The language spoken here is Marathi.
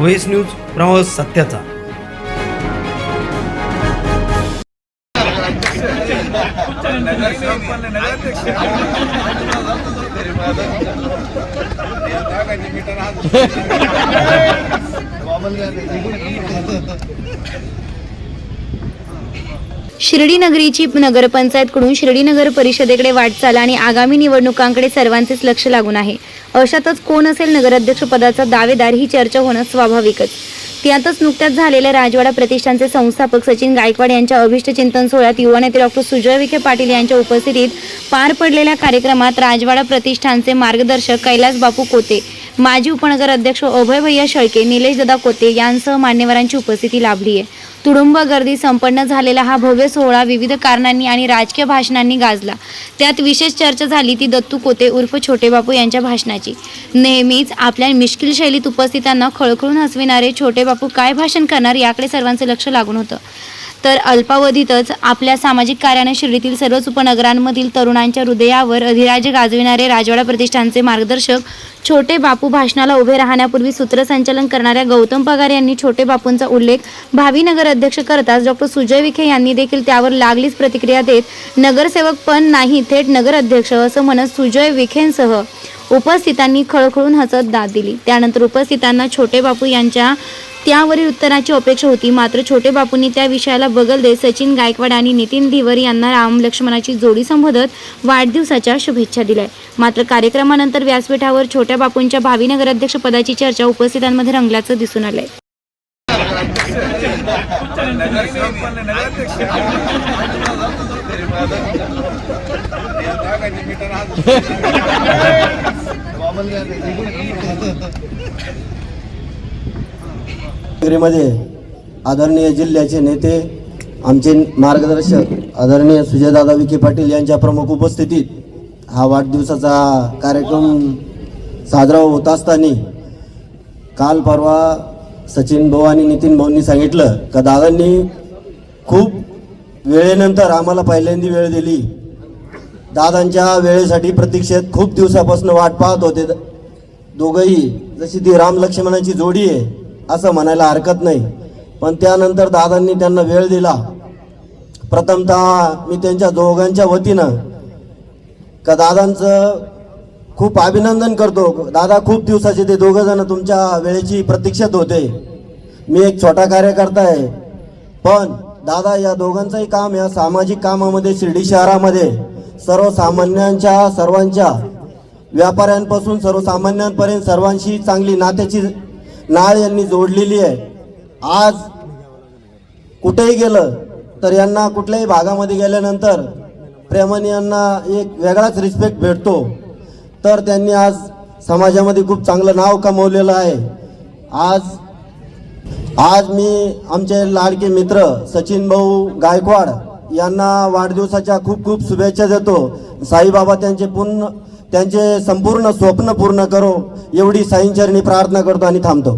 व्हॉइस न्यूज प्रवास सत्याचा. शिर्डी नगरीची नगरपंचायतकडून शिर्डी नगर परिषदेकडे वाटचाल आणि आगामी निवडणुकांकडे सर्वांचेच लक्ष लागून आहे. अशातच कोण असेल नगराध्यक्ष पदाचा दावेदार ही चर्चा होणं स्वाभाविकच. त्यातच नुकत्याच झालेल्या राजवाडा प्रतिष्ठानचे संस्थापक सचिन गायकवाड यांच्या अभिष्ट चिंतन सोहळ्यात युवा नेते डॉक्टर सुजय विखे पाटील यांच्या उपस्थितीत पार पडलेल्या कार्यक्रमात राजवाडा प्रतिष्ठानचे मार्गदर्शक कैलास बापू कोते माजी उपनगर अध्यक्ष अभय भैया शेळके निलेश दादा कोते यांसह मान्यवरांची उपस्थिती लाभली आहे तुडुंब गर्दी संपन्न झालेला हा भव्य सोहळा विविध कारणांनी आणि राजकीय भाषणांनी गाजला. त्यात विशेष चर्चा झाली ती दत्तू कोते उर्फ छोटे बापू यांच्या भाषणाची. नेहमीच आपल्या मिश्किल शैलीत उपस्थितांना खळखळून हसविणारे छोटे बापू काय भाषण करणार याकडे सर्वांचं लक्ष लागून होतं. तर अल्पावधीतच आपल्या सामाजिक कार्याने शिर्डीतील सर्वच उपनगरांमधील तरुणांच्या हृदयावर अधिराज्य गाजविणारे राजवाडा प्रतिष्ठानचे मार्गदर्शक छोटे बापू भाषणाला उभे राहण्यापूर्वी सूत्रसंचालन करणाऱ्या गौतम पगार यांनी छोटे बापूंचा उल्लेख भावी नगर अध्यक्ष करताच डॉक्टर सुजय विखे यांनी देखील त्यावर लागलीच प्रतिक्रिया देत नगरसेवक पण नाही थेट नगर अध्यक्ष असं म्हणत सुजय विखेंसह उपस्थितांनी खळखळून हसत दाद दिली. त्यानंतर उपस्थितांना छोटे बापू यांच्या त्यावरील उत्तराची अपेक्षा होती. मात्र छोटे बापूंनी त्या विषयाला बगल देत सचिन गायकवाड आणि नितीन धिवर यांना राम लक्ष्मणाची जोडी संबोधत वाढदिवसाच्या शुभेच्छा दिल्या. मात्र कार्यक्रमानंतर व्यासपीठावर छोट्या बापूंच्या भावी नगराध्यक्ष पदाची चर्चा उपस्थितांमध्ये रंगल्याचं दिसून आलंय. नगरीमध्ये आदरणीय जिल्ह्याचे नेते आमचे मार्गदर्शक आदरणीय सुजयदादा विखे पाटील यांच्या प्रमुख उपस्थितीत हा वाढदिवसाचा कार्यक्रम साजरा होत असताना काल परवा सचिन भाऊ आणि नितीन भाऊंनी सांगितलं का दादांनी खूप वेळेनंतर आम्हाला पहिल्यांदी वेळ दिली. दादांच्या वेळेसाठी प्रतीक्षेत खूप दिवसापासून वाट पाहत होते. दोघंही जशी ती राम लक्ष्मणाची जोडी आहे असं म्हणायला हरकत नाही. पण त्यानंतर दादांनी त्यांना वेळ दिला. प्रथमतः मी त्यांच्या दोघांच्या वतीनं का दादांचं खूप अभिनंदन करतो. दादा खूप दिवसाचे ते दोघं जण तुमच्या वेळेची प्रतीक्षेत होते. मी एक छोटा कार्यकर्ता आहे. पण दादा या दोघांचंही काम या सामाजिक कामामध्ये शिर्डी शहरामध्ये सर्वसामान्यांच्या सर्वांच्या व्यापाऱ्यांपासून सर्वसामान्यांपर्यंत सर्वांशी चांगली नात्याची नाळ यांनी जोडलेली आहे. आज कुठेही गेलं तर यांना कुठल्याही भागामध्ये गेल्यानंतर प्रेमाने यांना एक वेगळाच रिस्पेक्ट भेटतो. तर त्यांनी आज समाजामध्ये खूप चांगलं नाव कमवलेलं आहे. आज आज मी आमचे लाडके मित्र सचिन भाऊ गायकवाड यांना वाढदिवसाच्या खूप खूप शुभेच्छा देतो. साईबाबा त्यांचे पूर्ण त्यांचे संपूर्ण स्वप्न पूर्ण करो एवढी साईंचरणी प्रार्थना करतो आणि थांबतो.